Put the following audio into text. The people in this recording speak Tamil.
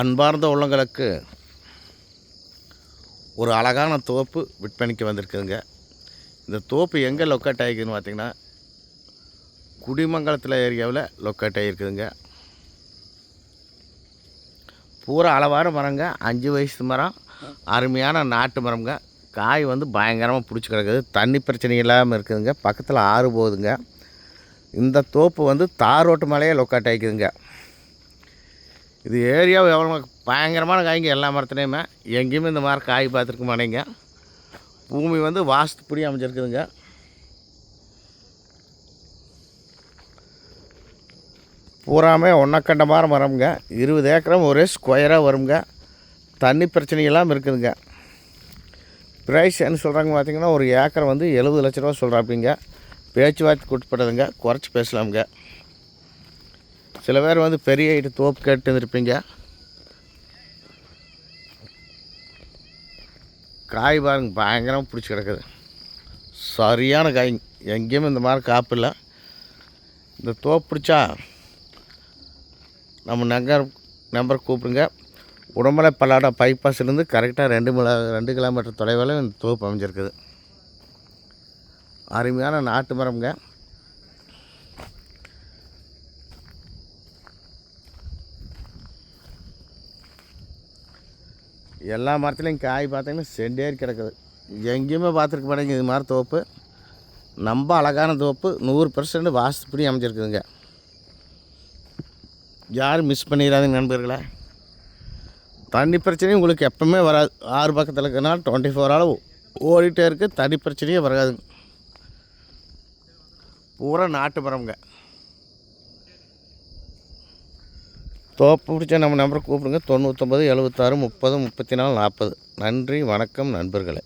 அன்பார்ந்த உள்ளங்களுக்கு ஒரு அழகான தோப்பு விற்பனைக்கு வந்திருக்குதுங்க. இந்த தோப்பு எங்கே லொக்கேட் ஆகிக்குதுன்னு பார்த்திங்கன்னா குடிமங்கலத்தில் ஏரியாவில் லொக்கேட் ஆகிருக்குதுங்க. பூரா அளவார மரங்க அஞ்சு வயசு மரம் அருமையான நாட்டு மரம்ங்க. காய் வந்து பயங்கரமாக பிடிச்சி கிடக்குது. தண்ணி பிரச்சனை இல்லாமல் இருக்குதுங்க. பக்கத்தில் ஆறு போகுதுங்க. இந்த தோப்பு வந்து தார் ரோட்டு மலையே லொக்கேட் ஆகிக்குதுங்க இது ஏரியாவை எவ்வளோ பயங்கரமான காய்ங்க எல்லா மரத்துலேயுமே. எங்கேயுமே இந்த மாதிரி காய் பார்த்துருக்க மாட்டேங்க. பூமி வந்து வாஸ்துப்படி அமைஞ்சிருக்குதுங்க. பூராமே ஒன்றக்கண்ட மாதிரி மரம்ங்க. இருபது ஏக்கரம் ஒரே ஸ்கொயராக வருங்க தண்ணி பிரச்சனை இல்லாமல் இருக்குதுங்க. ப்ரைஸ் என்ன சொல்கிறாங்க பார்த்தீங்கன்னா ஒரு ஏக்கர் வந்து எழுபது லட்ச ரூபா சொல்கிறாப்பிங்க பேச்சுவார்த்தைக்கு உட்படுதுங்க குறைச்சி பேசலாமுங்க. சில பேர் வந்து பெரிய ஐட்டு தோப்பு கேட்டு இருந்திருப்பீங்க. காய் பாருங்க பயங்கரமாக பிடிச்சி கிடக்குது. சரியான காய் எங்கேயுமே இந்த மாதிரி காப்பு இல்லை. இந்த தோப்பு பிடிச்சா நம்ம நகர் நம்பர் கூப்பிடுங்க. உடம்பலை பல்லாடா பைபாஸ்லேருந்து கரெக்டாக ரெண்டு மில ரெண்டு கிலோமீட்டர் தொலைவில் இந்த தோப்பு அமைஞ்சிருக்குது. அருமையான நாட்டு மரம்ங்க. எல்லா மரத்துலேயும் காய் பார்த்தீங்கன்னா செண்டேறி கிடக்குது. எங்கேயுமே பார்த்துருக்க மாட்டேங்க இது மாதிரி தோப்பு. ரொம்ப அழகான தோப்பு. நூறு பர்சன்ட் வாஸ்துப்படி அமைஞ்சிருக்குதுங்க. யாரும் மிஸ் பண்ணிடாதீங்க நண்பர்களே. தண்ணி பிரச்சனையும் உங்களுக்கு எப்பவுமே வராது. ஆறு பக்கத்தில் இருக்கிறனால டுவெண்ட்டி ஃபோர் ஹவர் ஓடிட்டே இருக்குது தண்ணி பிரச்சனையே வராதுங்க. பூரா நாட்டு மரம்ங்க தோப்பு பிடிச்ச நம்ம நம்பரை கூப்பிடுங்க. தொண்ணூற்றொம்பது எழுபத்தாறு முப்பது முப்பத்தி நாலு நாற்பது. நன்றி வணக்கம் நண்பர்களே.